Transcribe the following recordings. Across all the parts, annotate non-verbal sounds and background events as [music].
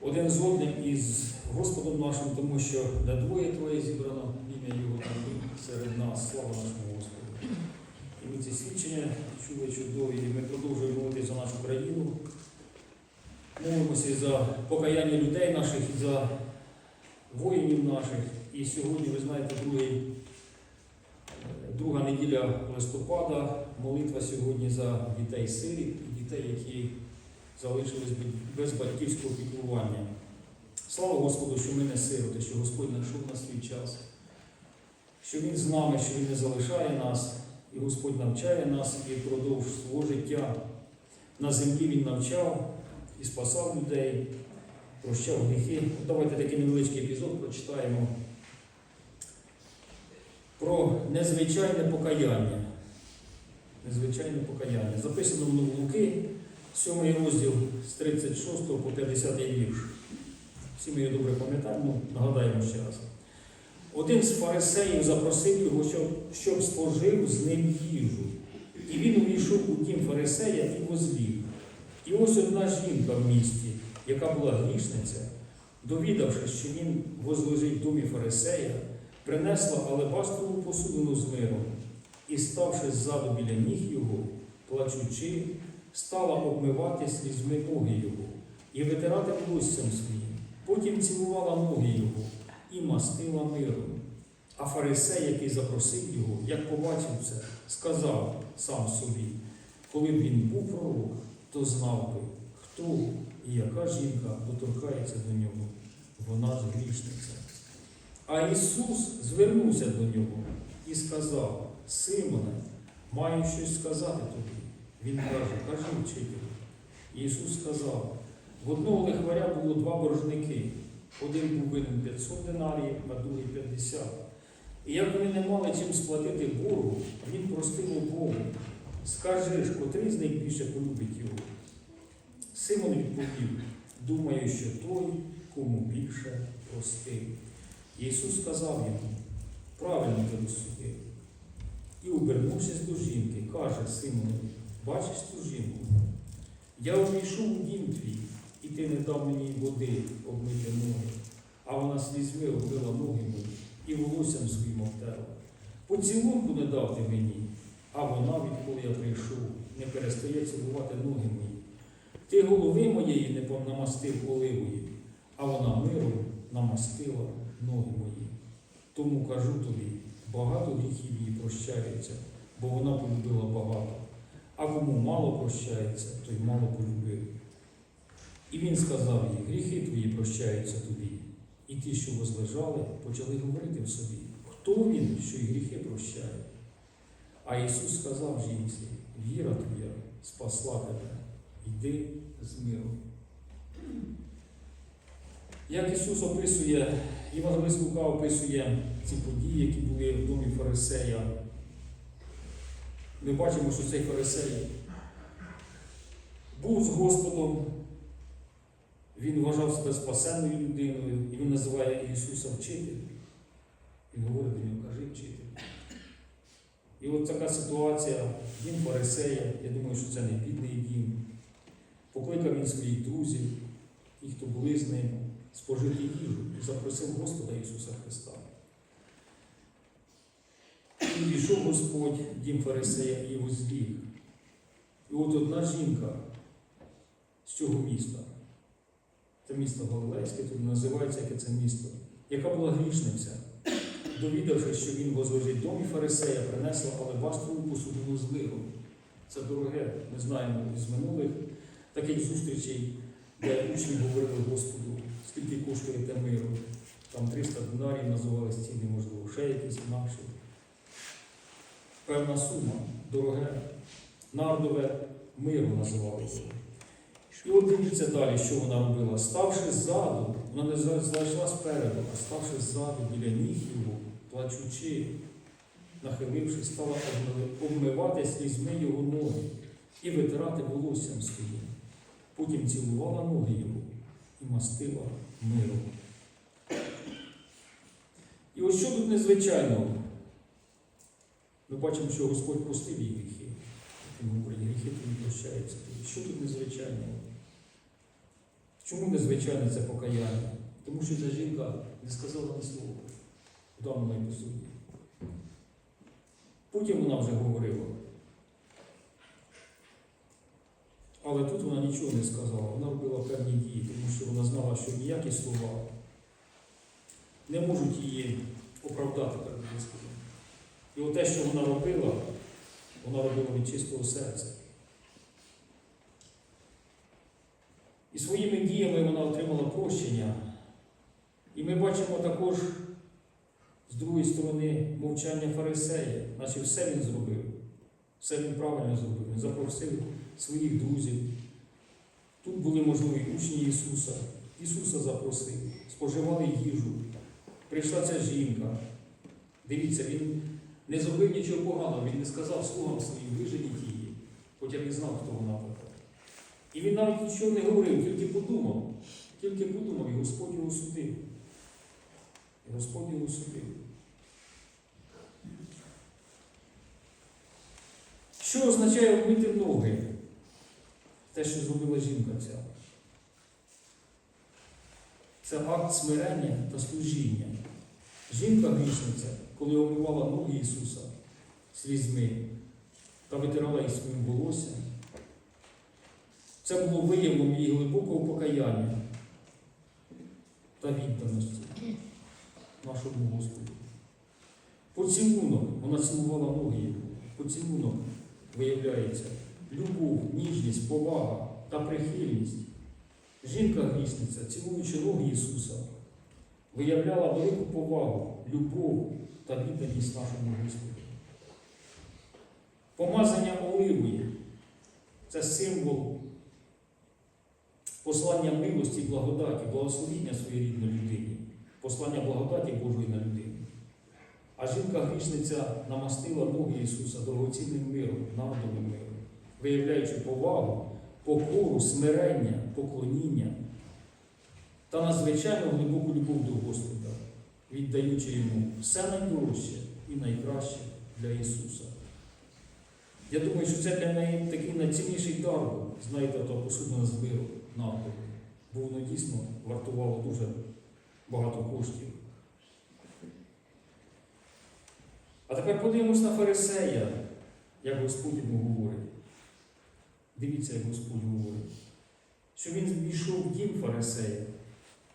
один з одним і з Господом нашим, тому що на двоє твоє зібрано ім'я Його серед нас. Слава нашому Господу. І ми ці свідчення чули чудові, і ми продовжуємо молитися за нашу країну. Молимося і за покаяння людей наших, і за воїнів наших. І сьогодні, ви знаєте, другий, друга неділя листопада, молитва сьогодні за дітей сиріт і дітей, які залишились без- батьківського піклування. Слава Господу, що ми не сироти, що Господь знайшов на свій час, що Він з нами, що Він не залишає нас, і Господь навчає нас і впродовж свого життя. На землі Він навчав і спасав людей, прощав гріхи. Давайте такий невеличкий епізод прочитаємо про незвичайне покаяння. Незвичайне покаяння. Записано в Луки, 7 розділ з 36 по 50 вірш. Всі ми його добре пам'ятаємо, ну, нагадаємо ще раз. Один з фарисеїв запросив його, щоб, спожив з ним їжу. І він увійшов у дім фарисея і возліг. І ось одна жінка в місті, яка була грішниця, довідавшись, що він возлежить в домі фарисея, принесла алебастрову посудину з миром і, ставши ззаду біля ніг його, плачучи, стала обмивати слізьми ноги його і витирати волоссям своїм. Потім цілувала ноги його і мастила миром. А фарисей, який запросив його, як побачив це, сказав сам собі, коли б він був пророк, то знав би, хто і яка жінка доторкається до нього. Вона ж грішниця. А Ісус звернувся до нього і сказав: Симоне, маю щось сказати тобі. Він каже, кажи вчителю. Ісус сказав, в одного лихваря було два боржники. Один був винен 500 динарів, а другий 50. І як вони не мали чим сплатити боргу, він простив Богу. Скажи ж, котрий з них більше полюбить його? Симон відповів, думаю, що той, кому більше простив. Ісус сказав йому, правильно ти розсудив. І, обернувшись до жінки, каже Симону, бачиш цю жінку? Я увійшов у дім твій, і ти не дав мені води обмити ноги, а вона слізьми облила ноги мої і волоссям своїм обтерла. Поцілунку не дав ти мені, а вона, відколи я прийшов, не перестає цілувати ноги мої. Ти голови моєї не намастив оливою, а вона миром намастила ноги мої. Тому кажу тобі, багато гріхів їй прощається, бо вона полюбила багато. А кому мало прощається, той мало полюбив. І він сказав їй, гріхи твої прощаються тобі. І ті, що возлежали, почали говорити в собі, хто він, що й гріхи прощає. А Ісус сказав жінці, віра твоя спасла тебе, йди з миром. Як Ісус описує, Євангелист Лука описує ці події, які були в домі Фарисея, ми бачимо, що цей фарисей був з Господом, він вважав себе спасенною людиною, і він називає Ісуса вчитель. Він говорить до нього, кажи вчитель. І от така ситуація, дім фарисея, я думаю, що це не бідний дім. Покликав він своїх друзів, ті, хто були з ним, спожити їжу і запросив Господа Ісуса Христа. І війшов Господь дім фарисея і возліг. І от одна жінка з цього міста, це місто Галилейське, тут називається яке це місто, яка була грішниця, довідавшись, що він возлежить в домі фарисея, принесла алебастрову посудину з миром. Це дороге, ми знаємо із минулих таких зустрічей, де учні говорили Господу, скільки коштує те миру. Там 300 динарів називали ціни, можливо, ще якісь інакші. Певна сума, дороге, нардове миру називалося. І от дивіться далі, що вона робила. Ставши ззаду, вона не за- зайшла спереду, а ставши ззаду біля ніг його, плачучи, нахилившись, стала обмили- обмивати слізьми його ноги і витирати волоссям своїм. Потім цілувала ноги його і мастила миром. І ось що тут незвичайного? Ми бачимо, що Господь простив її гріхи. Він говорить, гріхи тобі прощаються. Що тут незвичайного? Чому незвичайне це покаяння? Тому що ця жінка не сказала ні слова в даному епізоді. Потім вона вже говорила. Але тут вона нічого не сказала, вона робила певні дії, тому що вона знала, що ніякі слова не можуть її оправдати. І те, що вона робила, вона робила від чистого серця. І своїми діями вона отримала прощення. І ми бачимо також з другої сторони мовчання фарисея, наче все він зробив, все він правильно зробив. Він запросив своїх друзів. Тут були можливі учні Ісуса. Ісуса запросив, споживали їжу. Прийшла ця жінка. Дивіться, він не зробив нічого поганого, він не сказав слугам своїм виженіть її, хоча він знав, хто вона така. І він навіть нічого не говорив, тільки подумав, тільки подумав, і Господь його судив. І Господь його судив. Що означає вмити ноги? Те, що зробила жінка ця. Це акт смирення та служіння. Жінка грішниця, коли омивала ноги Ісуса слізьми та витирала їх своїм волоссям, це було виявом її глибокого покаяння та відданості нашому Господу. Поцілунок, вона цілувала ноги його. Поцілунок виявляється любов, ніжність, повага та прихильність. Жінка грішниця, цілуючи ноги Ісуса, виявляла велику повагу, любов та відданість нашому Господу. Помазання оливою це символ послання милості благодаті, благословіння своєрідної людині, послання благодаті Божої на людину. А жінка грішниця намастила ноги Ісуса дорогоцінним миром, народовим миром, виявляючи повагу, покору, смирення, поклоніння та надзвичайно глибоку любов до Господа, віддаючи йому все найдорожче і найкраще для Ісуса. Я думаю, що це для неї такий найцінніший дар, знаєте, то посудно з миру бо воно дійсно вартувало дуже багато коштів. А тепер подивимось на фарисея, як Господь йому говорить. Дивіться, як Господь говорить, що він війшов в дім фарисея,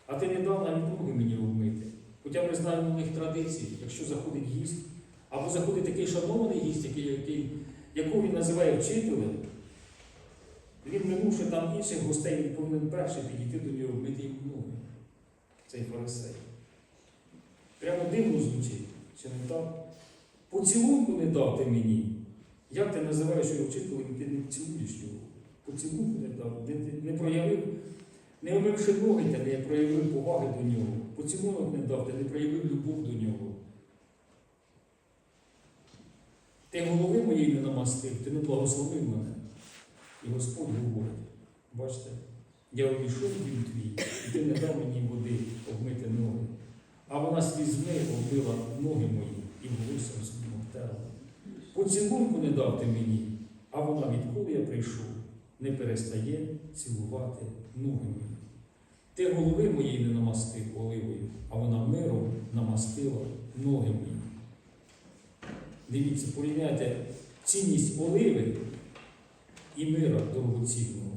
а ти не дав навіть ноги мені обмити. Хоча ми знаємо у них традиції, якщо заходить гість, або заходить такий шанований гість, який, який, якого він називає вчителем, він, минувши там інших гостей, він повинен перший підійти до нього, вмити йому. Цей фарисей. Прямо дивно звучить, чи не так? Поцілунку не дав ти мені. Як ти називаєш його вчителем, ти не цілуєш його? Поцілунку не дав, не проявив, не омивши ноги, ти не проявив поваги до нього. Поцілунок не дав, ти не проявив любов до нього. Ти голови моєї не намастив, ти не благословив мене. І Господь говорить, бачите, я увійшов дім твій, і ти не дав мені води обмити ноги. А вона слізьми оббила ноги мої і волоссям своїм обтерла. Поцілунку не дав ти мені, а вона, відколи я прийшов, не перестає цілувати ноги мої. Ти голови моєї не намастив оливою, а вона миром намастила ноги мої. Дивіться, порівняйте цінність оливи і мира дорогоцінного.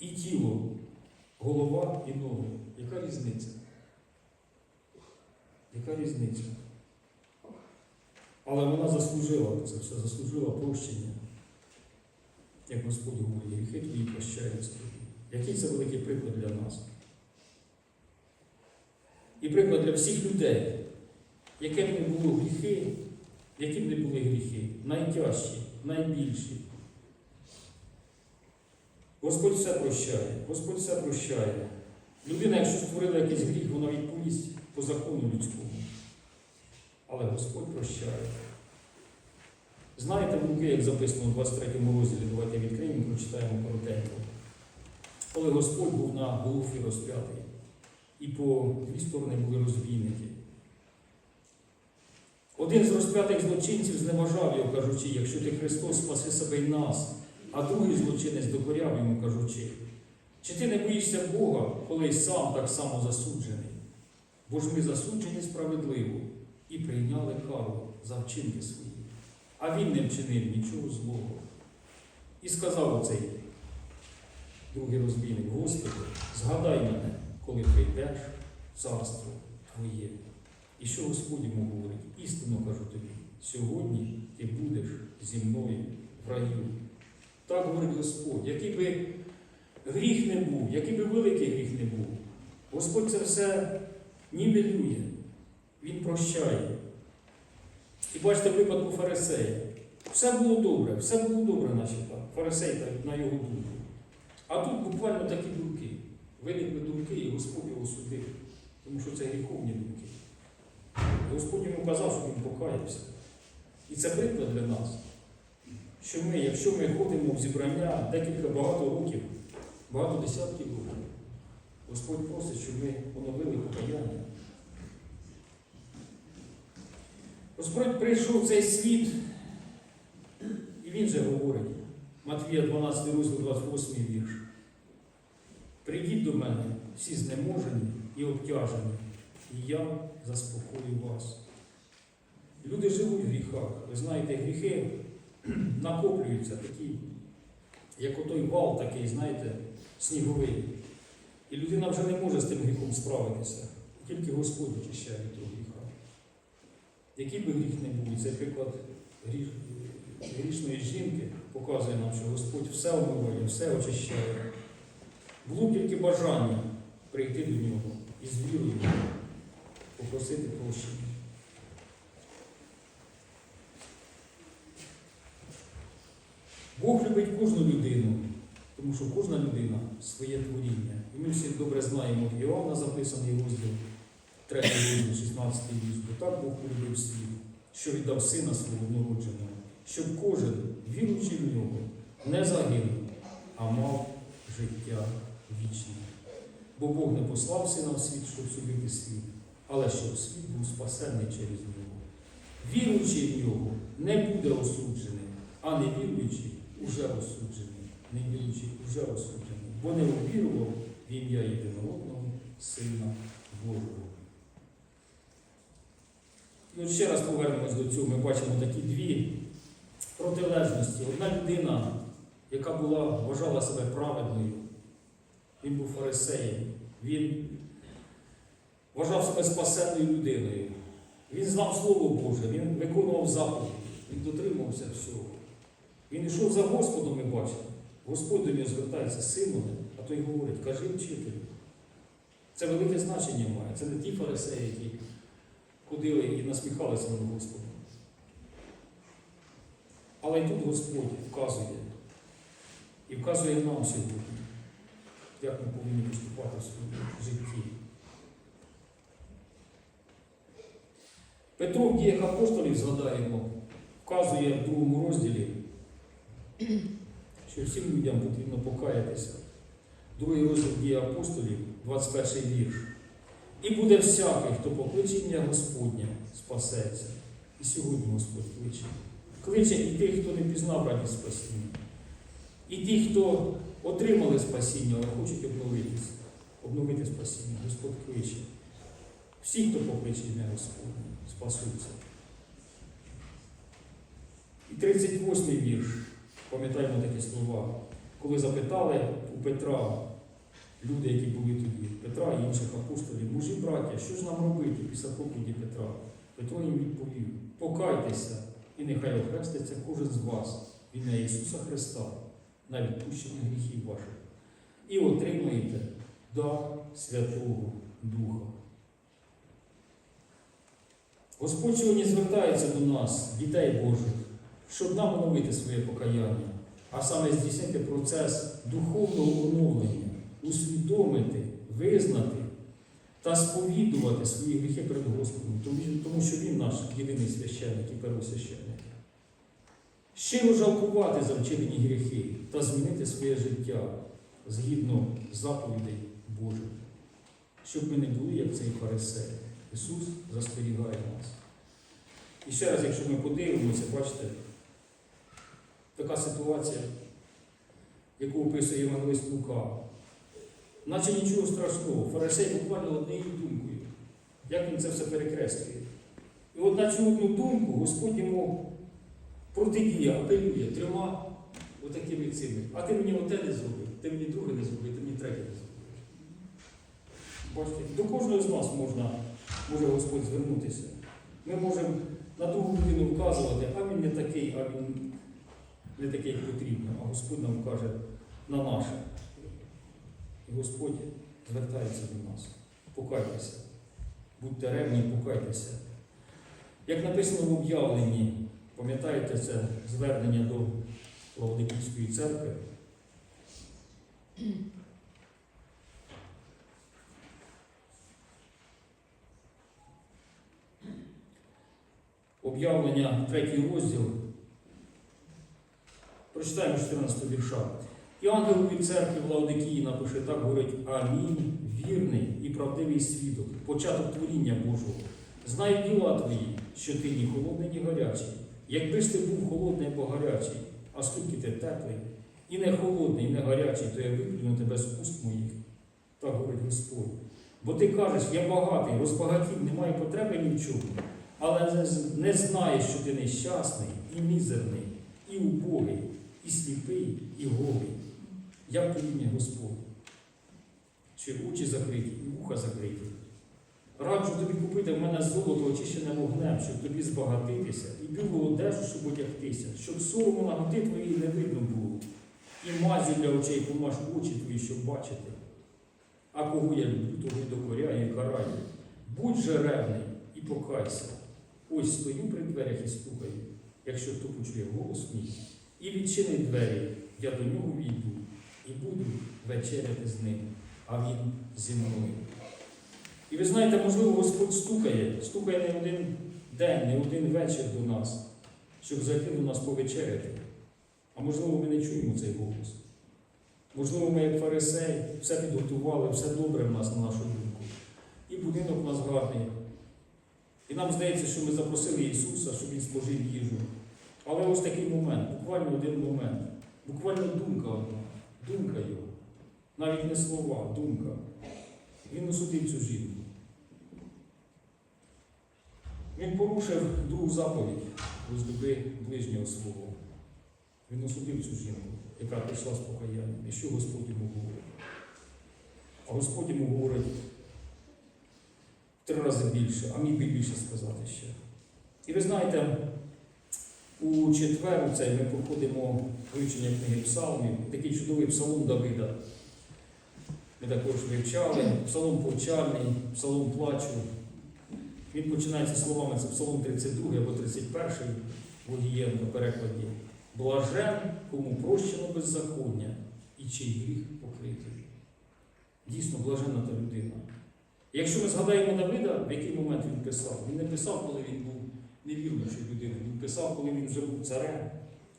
І тіло, голова і ноги. Яка різниця? Яка різниця? Але вона заслужила це все, заслужила прощення. Як Господь говорить, гріхи твої прощаються тобі. Який це великий приклад для нас? І приклад для всіх людей, яке б не було гріхи, які б не були гріхи, найтяжчі, найбільші. Господь все прощає, Господь все прощає. Людина, якщо створила якийсь гріх, вона відповість по закону людському. Але Господь прощає. Знаєте, в Луки, як записано у 23 розділі, давайте відкриємо, прочитаємо коротенько. Коли Господь був на Голуфі розп'ятий, і по дві сторони були розбійники. Один з розп'ятих злочинців зневажав його, кажучи, якщо ти Христос, спаси себе й нас, а другий злочинець докоряв йому, кажучи, Чи ти не боїшся Бога, коли й сам так само засуджений? Бо ж ми засуджені справедливо і прийняли кару за вчинки свої. А він не вчинив нічого злого. І сказав оцей другий розбійник, Господи, згадай мене, коли прийдеш в царство Твоє. І що Господь йому говорить? Істинно кажу тобі, сьогодні ти будеш зі мною в раю. Так говорить Господь, який би гріх не був, який би великий гріх не був, Господь це все нівелює, Він прощає. І бачите, випадку фарисея. Все було добре, все було добре, наче так. Фарисей на його думку. А тут буквально такі думки. Виникли думки, і Господь його судив, тому що це гріховні думки. Господь йому казав, що він покаявся. І це приклад для нас, що ми, якщо ми ходимо в зібрання декілька багато років, багато десятків років, Господь просить, щоб ми поновили покаяння. Господь прийшов в цей світ, і Він же говорить, Матвія 12 розділ 28 вірш. Прийдіть до мене, всі знеможені і обтяжені, і я заспокою вас. Люди живуть в гріхах. Ви знаєте, гріхи [clears throat] накоплюються такі, як отой вал такий, знаєте, сніговий. І людина вже не може з тим гріхом справитися. Тільки Господь очищає того. Який би гріх не був, і цей приклад гріх, грішної жінки показує нам, що Господь все омиває, все очищає. Було тільки бажання прийти до нього і з вірою попросити прощення. Бог любить кожну людину, тому що кожна людина своє творіння. І ми всі добре знаємо, Іоанна записаний розділ 3 розділ, 16 вірш. Бо так Бог полюбив світ, що віддав сина свого народженого, щоб кожен, віруючи в нього, не загинув, а мав життя вічне. Бо Бог не послав сина в світ, щоб судити світ, але щоб світ був спасений через нього. Віруючий в нього не буде осуджений, а не віруючий уже осуджений. Не віруючий уже осуджений, бо не увірував в ім'я єдинородного Сина Божого. От ще раз повернемось до цього. Ми бачимо такі дві протилежності. Одна людина, яка була, вважала себе праведною, він був фарисеєм, він вважав себе спасенною людиною. Він знав Слово Боже, він виконував заповіді, він дотримувався всього. Він йшов за Господом, ми бачимо. Господь до нього звертається Симоне, а той говорить, кажи вчителю. Це велике значення має. Це не ті фарисеї, які ходили і насміхалися над Господом. Але й тут Господь вказує і вказує нам сьогодні, як ми повинні поступати в своєму житті. Петро в діях апостолів, згадаємо, вказує в другому розділі, що всім людям потрібно покаятися. Другий розділ дії апостолів, 21 вірш. І буде всякий, хто покличе ім'я Господнє, спасеться. І сьогодні Господь кличе. Кличе і тих, хто не пізнав радість спасіння. І ті, хто отримали спасіння, але хочуть обновитися, обновити спасіння. Господь кличе. Всі, хто покличе ім'я Господнє, спасуться. І 38 вірш, пам'ятаємо такі слова, коли запитали у Петра, люди, які були тоді, Петра і інших апостолів, мужі браття, що ж нам робити після проповіді Петра? Петро їм відповів: покайтеся, і нехай охреститься кожен з вас в ім'я Ісуса Христа на відпущення гріхів ваших. І отримаєте дар Святого Духа. Господь сьогодні звертається до нас, дітей Божих, щоб нам оновити своє покаяння, а саме здійснити процес духовного оновлення, усвідомити, визнати та сповідувати свої гріхи перед Господом, тому, що Він наш єдиний священник і первосвященник. Щиро жалкувати за вчинені гріхи та змінити своє життя згідно заповідей Божих, щоб ми не були, як цей фарисей. Ісус застерігає нас. І ще раз, якщо ми подивимося, бачите, така ситуація, яку описує Євангелист Лука. Наче нічого страшного. Фарисей буквально однією думкою. Як він це все перекреслює. І от на цю одну думку Господь йому протидіє, апелює трьома отакими цими. А ти мені оте не зробив, ти мені друге не зробив, ти мені третє не зробив. Бачите, до кожного з нас можна, може Господь звернутися. Ми можемо на другу людину вказувати, а він не такий, а він не такий, як потрібно, а Господь нам каже на наше. І Господь звертається до нас. Покайтеся. Будьте ревні, покайтеся. Як написано в об'явленні, пам'ятаєте це звернення до Лаодиківської церкви? Об'явлення, третій розділ. Прочитаємо 14 вірша. І ангел від церкви Лаодикії напише так, говорить Амінь, вірний і правдивий свідок, початок творіння Божого. Знаю діла твої, що ти ні холодний, ні гарячий. Якби ж ти був холодний або гарячий, а скільки ти теплий, і не холодний, і не гарячий, то я виплюну тебе з уст моїх, так говорить Господь. Бо ти кажеш, я багатий, розбагатів, немає потреби ні в чому, але не знаєш, що ти нещасний, і мізерний, і убогий, і сліпий, і голий. Як порівнює Господь? Чи очі закриті, і вуха закриті? Раджу тобі купити в мене золото очищене вогнем, щоб тобі збагатитися, і білу одежу, щоб одягтися, щоб сорому наготи твоєї не видно було, і мазі для очей помаж очі твої, щоб бачити. А кого я люблю, того й докоряю і караю. Будь же ревний і покайся. Ось стою при дверях і стукаю, якщо хто почує голос мій, і відчинить двері, я до нього війду вечеряти з ним, а він зі мною. І ви знаєте, можливо, Господь стукає, стукає не один день, не один вечір до нас, щоб зайти до нас повечеряти. А можливо, ми не чуємо цей голос. Можливо, ми, як фарисей, все підготували, все добре в нас на нашу думку. І будинок у нас гарний. І нам здається, що ми запросили Ісуса, щоб Він спожив їжу. Але ось такий момент, буквально один момент, буквально думка одна, думка його. Навіть не слова, думка. Він осудив цю жінку. Він порушив другу заповідь возлюби ближнього свого. Він осудив цю жінку, яка прийшла з покаянням. І що Господь йому говорить? А Господь йому говорить в три рази більше, а міг би більше сказати ще. І ви знаєте, у четвер цей ми проходимо вивчення книги Псалмів, такий чудовий псалом Давида. Ми також вивчали, псалом повчальний, псалом плачу. Він починається словами, це псалом 32 або 31 в Огієнко перекладі. Блажен, кому прощено беззаконня і чий гріх покритий. Дійсно, блаженна та людина. Якщо ми згадаємо Давида, в який момент він писав, він не писав, коли він був невірною людиною. Він писав, коли він вже був царем,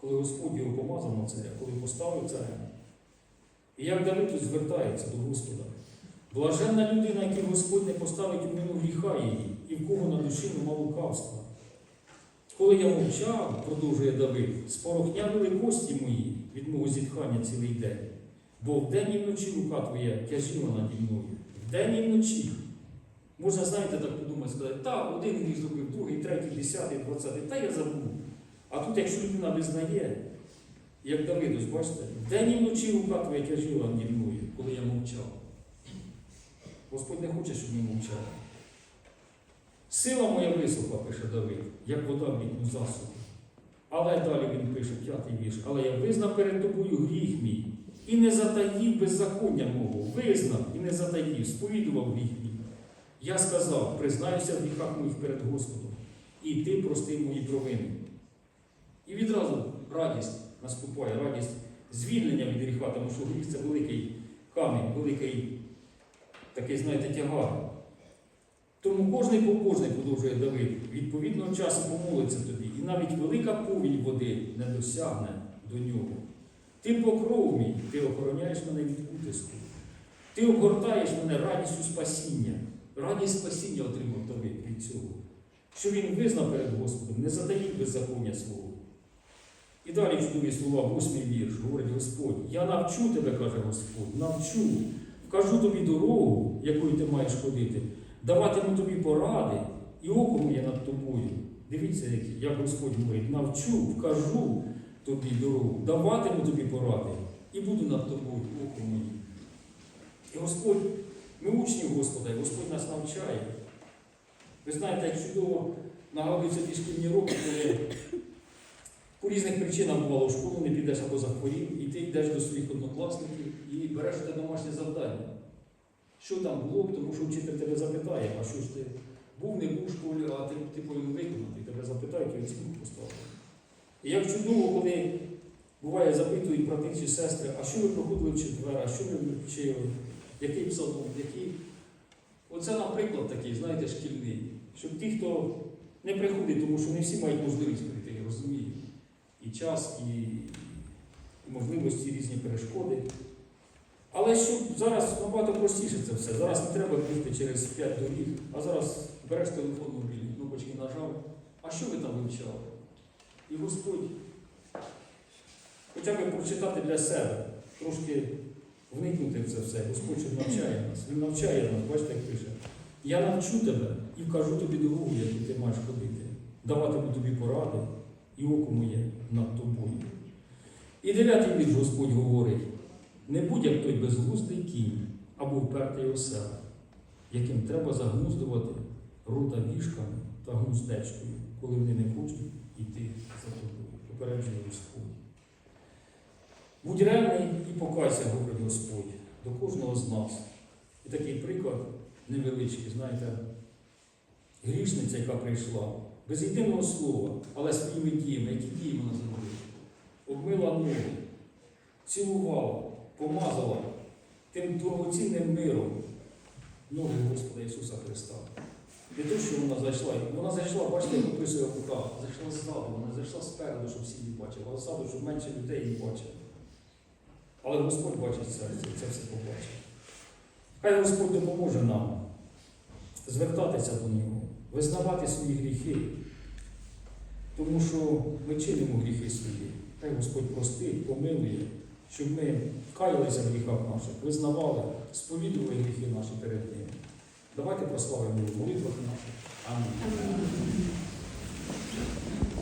коли Господь його помазав на царя, коли поставив царем. І як Давид звертається до Господа. Блаженна людина, який Господь не поставить у вину гріха її, і в кого на душі нема лукавства. Коли я мовчав, продовжує Давид, спорохняли кості мої від мого зітхання цілий день. Бо вдень і вночі рука твоя тяжіла наді мною. Вдень і вночі. Можна, знаєте, так подумати, сказати, та, один гріх зробив, другий, третій, десятий, двадцятий, та я забув. А тут, якщо людина визнає, як Давид, бачите, вдень і вночі рука твоя тяжіла мною, коли я мовчав. Господь не хоче, щоб ми мовчали. Сила моя висохла, пише Давид, як вода в літню засуху. Але далі він пише п'ятий вірш. Але я визнав перед тобою гріх мій і не затаїв беззаконня мого. Визнав і не затаїв, сповідував гріх мій. Я сказав, признаюся в гріхах моїх перед Господом, і ти прости мої провини. І відразу радість наступає, радість звільнення від гріха, тому що гріх це великий камінь, великий такий, знаєте, тягар. Тому кожний побожний, продовжує Давид, відповідного часу помолиться тобі, і навіть велика повінь води не досягне до нього. Ти покров мій, ти охороняєш мене від утиску. Ти обгортаєш мене радістю спасіння. Радість спасіння отримав Давид від цього. Що він визнав перед Господом, не затаїв беззаконня свого. І далі чудові слова, восьмий вірш, говорить Господь. Я навчу тебе, каже Господь, навчу. вкажу тобі дорогу, якою ти маєш ходити, даватиму тобі поради, і око моє над тобою. Дивіться, як- Господь говорить, навчу, вкажу тобі дорогу, даватиму тобі поради, і буду над тобою, око моє. І Господь, ми учні Господа, і Господь нас навчає. Ви знаєте, як чудово нагадуються ті шкільні роки, коли по різних причинам бувало в школу не підеш або захворів, і ти йдеш до своїх однокласників і береш те домашнє завдання. Що там було, тому що вчитель тебе запитає, а що ж ти був, не був в школі, а ти, ти повинен виконати, тебе запитають і оцінку поставити. І як чудово, коли буває запитують брати чи сестри, а що ви проходили в четвер, а що ви вчили, який псалом, який. Оце, наприклад, такий, знаєте, шкільний, щоб ті, хто не приходить, тому що не всі мають можливість прийти, я розумію. І час, і, і можливості, різні перешкоди. Але щоб зараз набагато простіше це все. Зараз не треба бігти через п'ять доріг, а зараз береш телефон мобільний, кнопочки нажав. А що ви там вивчали? І Господь хоча б прочитати для себе, трошки вникнути в це все. Господь що навчає нас. Він навчає нас, бачите, як пише. Я навчу тебе і вкажу тобі дорогу, яку ти маєш ходити, даватиму тобі поради, і око моє над тобою. І дев'ятий вірш Господь говорить: не будь як той безглуздий кінь або впертий осел, яким треба загнуздувати рота вішками та гнуздечкою, коли вони не хочуть йти за тобою. Попереджує Господь. Будь ревний і покайся, говорить Господь, до кожного з нас. І такий приклад невеличкий, знаєте, грішниця, яка прийшла, без єдиного слова, але своїми діями, які дії вона зробила, обмила ноги, цілувала, помазала тим дорогоцінним миром ноги Господа Ісуса Христа. Не те, що вона зайшла, вона зайшла, бачите, як описує Лука, зайшла ззаду, вона зайшла спереду, щоб всі її бачили, а ззаду, щоб менше людей її бачили. Але Господь бачить серце, це все побачить. Хай Господь допоможе нам звертатися до Нього, визнавати свої гріхи, тому що ми чинимо гріхи свої. Хай Господь простить, помилує, щоб ми каялися в гріхах наших, визнавали, сповідували гріхи наші перед Ним. Давайте прославимо в молитвах наших. Амінь.